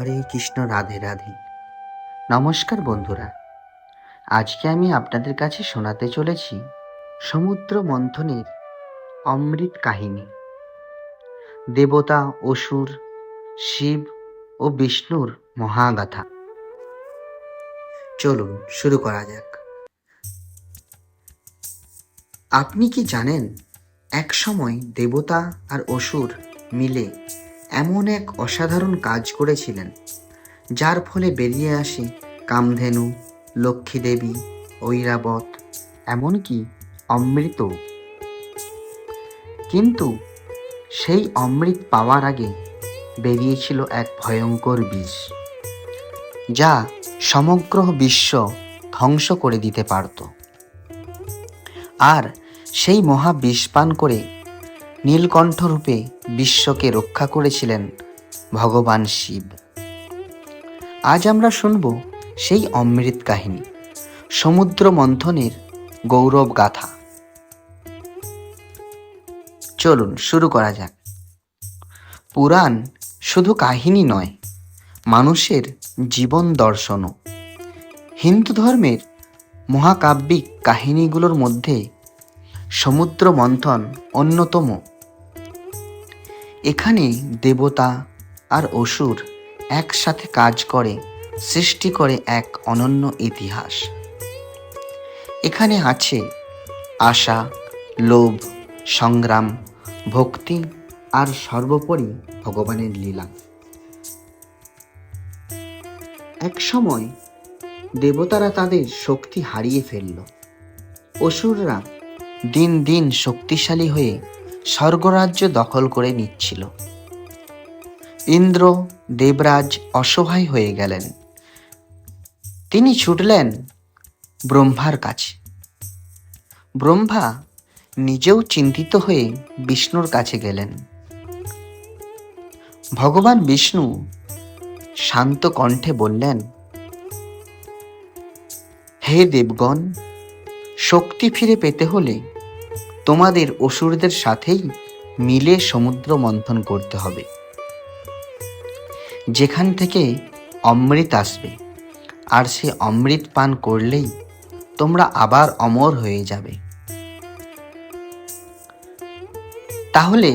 হরে কৃষ্ণ, রাধে রাধে। নমস্কার বন্ধুরা, আজকে আমি আপনাদের কাছে শোনাতে চলেছি সমুদ্র মন্থনের অমৃত কাহিনী। দেবতা, অসুর, শিব ও বিষ্ণুর মহাগাথা। চলুন, শুরু করা যাক। আপনি কি জানেন এক সময় দেবতা আর অসুর মিলে এমন এক অসাধারণ কাজ করেছিলেন, যার ফলে বেরিয়ে আসে কামধেনু লক্ষ্মী দেবী ঐরাবত, এমনকি অমৃত। কিন্তু সেই অমৃত পাওয়ার আগে বেরিয়েছিল এক ভয়ঙ্কর বিষ, যা সমগ্র বিশ্ব ধ্বংস করে দিতে পারত। আর সেই মহা বিষ পান করে নীলকণ্ঠ রূপে বিশ্বকে রক্ষা করেছিলেন ভগবান শিব। আজ আমরা শুনব সেই অমৃত কাহিনী, সমুদ্র মন্থনের গৌরব গাথা। চলুন শুরু করা যাক। পুরাণ শুধু কাহিনী নয়, মানুষের জীবন দর্শনও। হিন্দু ধর্মের মহাকাব্যিক কাহিনীগুলোর মধ্যে সমুদ্র মন্থন অন্যতম। এখানে দেবতা আর অসুর একসাথে কাজ করে, সৃষ্টি করে এক অনন্য ইতিহাস। এখানে আছে আশা, লোভ, সংগ্রাম, ভক্তি আর সর্বোপরি ভগবানের লীলা। এক সময় দেবতারা তাদের শক্তি হারিয়ে ফেলল। অসুররা দিন দিন শক্তিশালী হয়ে স্বর্গরাজ্য দখল করে নিচ্ছিল। ইন্দ্র, দেবরাজ অসহায় হয়ে গেলেন। তিনি ছুটলেন ব্রহ্মার কাছে। ব্রহ্মা নিজেও চিন্তিত হয়ে বিষ্ণুর কাছে গেলেন। ভগবান বিষ্ণু শান্ত কণ্ঠে বললেন, হে দেবগণ, শক্তি ফিরে পেতে হলে তোমাদের অসুরদের সাথেই মিলে সমুদ্র মন্থন করতে হবে। যেখান থেকে অমৃত আসবে, আর সে অমৃত পান করলেই তোমরা আবার অমর হয়ে যাবে। তাহলে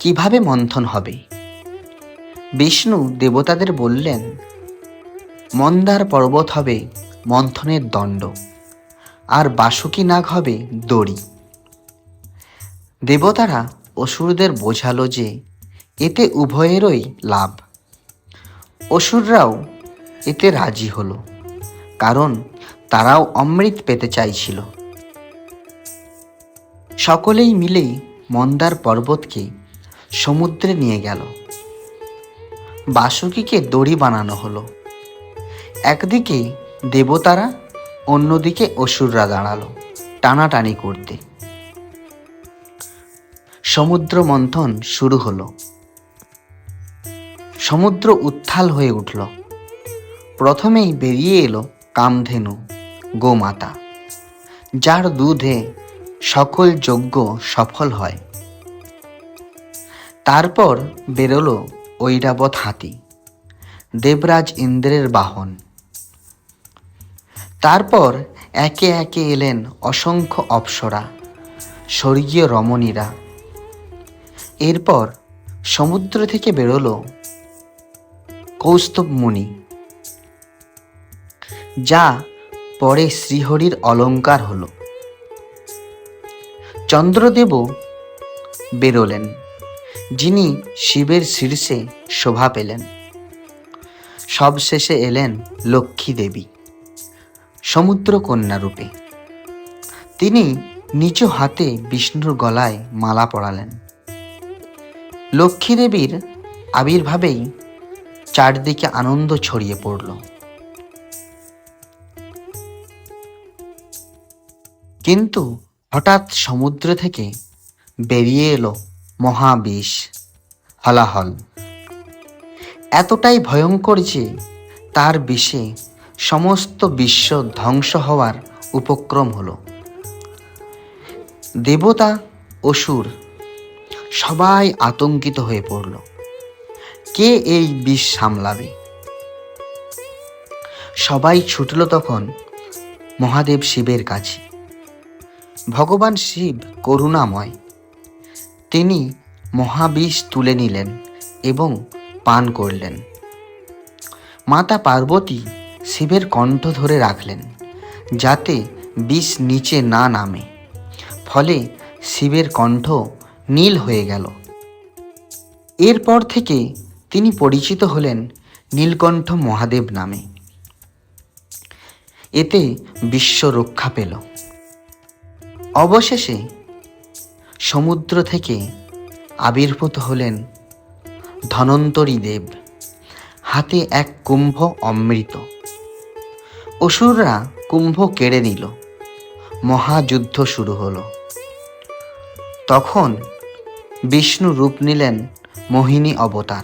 কীভাবে মন্থন হবে? বিষ্ণু দেবতাদের বললেন, মন্দার পর্বত হবে মন্থনের দণ্ড, আর বাসুকি নাগ হবে দড়ি। দেবতারা অসুরদের বোঝালো যে এতে উভয়েরই লাভ। অসুররাও এতে রাজি হলো, কারণ তারাও অমৃত পেতে চাইছিল। সকলেই মিলেই মন্দার পর্বতকে সমুদ্রে নিয়ে গেল। বাসুকিকে দড়ি বানানো হলো। একদিকে দেবতারা, অন্যদিকে অসুররা দাঁড়াল টানাটানি করতে। সমুদ্র মন্থন শুরু হলো। সমুদ্র উত্থাল হয়ে উঠল। প্রথমেই বেরিয়ে এলো কামধেনু, গোমাতা, যার দুধে সকল যজ্ঞ সফল হয়। তারপর বেরোলো ঐরাবত হাতি, দেবরাজ ইন্দ্রের বাহন। তারপর একে একে এলেন অসংখ্য অপ্সরা, স্বর্গীয় রমণীরা। এরপর সমুদ্র থেকে বেরোলো কৌস্তব মুনি, যা পরে শ্রীহরির অলঙ্কার হল। চন্দ্রদেবও বেরোলেন, যিনি শিবের শীর্ষে শোভা পেলেন। সবশেষে এলেন লক্ষ্মী দেবী সমুদ্র কন্যা রূপে। তিনি নিজ হাতে বিষ্ণুর গলায় মালা পরালেন। লক্ষ্মী দেবীর আবির্ভাবেই চারদিকে আনন্দ ছড়িয়ে পড়ল। কিন্তু হঠাৎ সমুদ্র থেকে বেরিয়ে এলো মহাবিষ, হলাহল। এতটাই ভয়ঙ্কর যে তার বিষে সমস্ত বিশ্ব ধ্বংস হওয়ার উপক্রম হল। দেবতা অসুর সবাই আতঙ্কিত হয়ে পড়ল। কে এই বিষ সামলাবে? সবাই ছুটল তখন মহাদেব শিবের কাছে। ভগবান শিব করুণাময়। তিনি মহাবিষ তুলে নিলেন এবং পান করলেন। মাতা পার্বতী শিবের কণ্ঠ ধরে রাখলেন, যাতে বিষ নিচে না নামে। ফলে শিবের কণ্ঠ নীল হয়ে গেল। এরপর থেকে তিনি পরিচিত হলেন নীলকণ্ঠ মহাদেব নামে। এতে বিশ্ব রক্ষা পেল। অবশেষে সমুদ্র থেকে আবির্ভূত হলেন ধনন্তরী দেব। হাতে এক কুম্ভ অমৃত। অসুররা কুম্ভ কেড়ে নিল। মহাযুদ্ধ শুরু হলো। তখন বিষ্ণু রূপ নিলেন মোহিনী অবতার।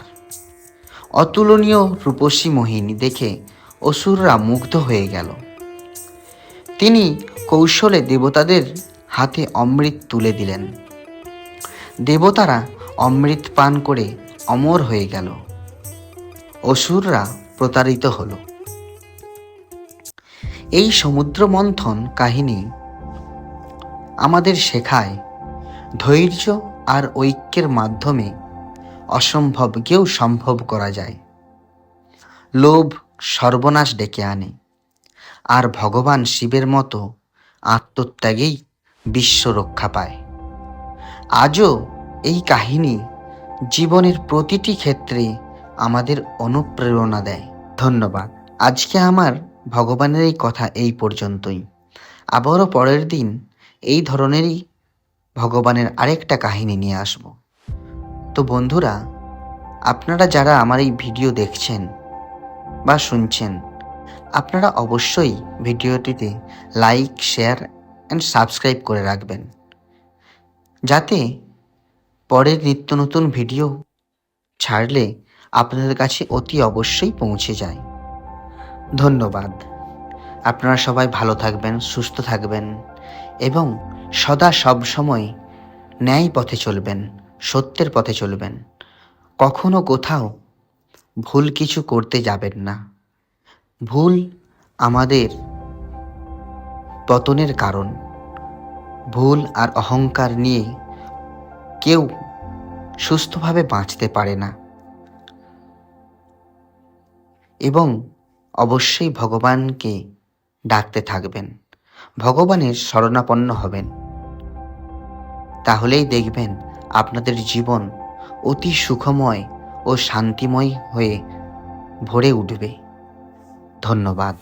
অতুলনীয় রূপসী মোহিনী দেখে অসুররা মুগ্ধ হয়ে গেল। তিনি কৌশলে দেবতাদের হাতে অমৃত তুলে দিলেন। দেবতারা অমৃত পান করে অমর হয়ে গেল। অসুররা প্রতারিত হল। এই সমুদ্র মন্থন কাহিনী আমাদের শেখায় ধৈর্য আর ঐক্যের মাধ্যমে অসম্ভবকেও সম্ভব করা যায়। লোভ সর্বনাশ ডেকে আনে, আর ভগবান শিবের মতো আত্মত্যাগেই বিশ্ব রক্ষা পায়। আজও এই কাহিনী জীবনের প্রতিটি ক্ষেত্রে আমাদের অনুপ্রেরণা দেয়। ধন্যবাদ। আজকে আমার ভগবানের এই কথা এই পর্যন্তই। আবারও পরের দিন এই ধরনেরই ভগবানের আরেকটা কাহিনী নিয়ে আসব। তো বন্ধুরা, আপনারা যারা আমার এই ভিডিও দেখছেন বা শুনছেন, আপনারা অবশ্যই ভিডিওটিতে লাইক, শেয়ার অ্যান্ড সাবস্ক্রাইব করে রাখবেন। যাতে পরের নিত্য নতুন ভিডিও ছাড়লে আপনাদের কাছে অতি অবশ্যই পৌঁছে যায়। ধন্যবাদ। আপনারা সবাই ভালো থাকবেন, সুস্থ থাকবেন। এবং সদা সব সময় ন্যায় পথে চলবেন, সত্যের পথে চলবেন। কখনো কোথাও ভুল কিছু করতে যাবেন না। ভুল আমাদের পতনের কারণ। ভুল আর অহংকার নিয়ে কেউ সুস্থভাবে বাঁচতে পারে না। এবং অবশ্যই ভগবানকে ডাকতে থাকবেন। ভগবানের শরণাপন্ন হবেন। তাহলেই দেখবেন আপনাদের জীবন অতি সুখময় ও শান্তিময় হয়ে ভরে উঠবে। ধন্যবাদ।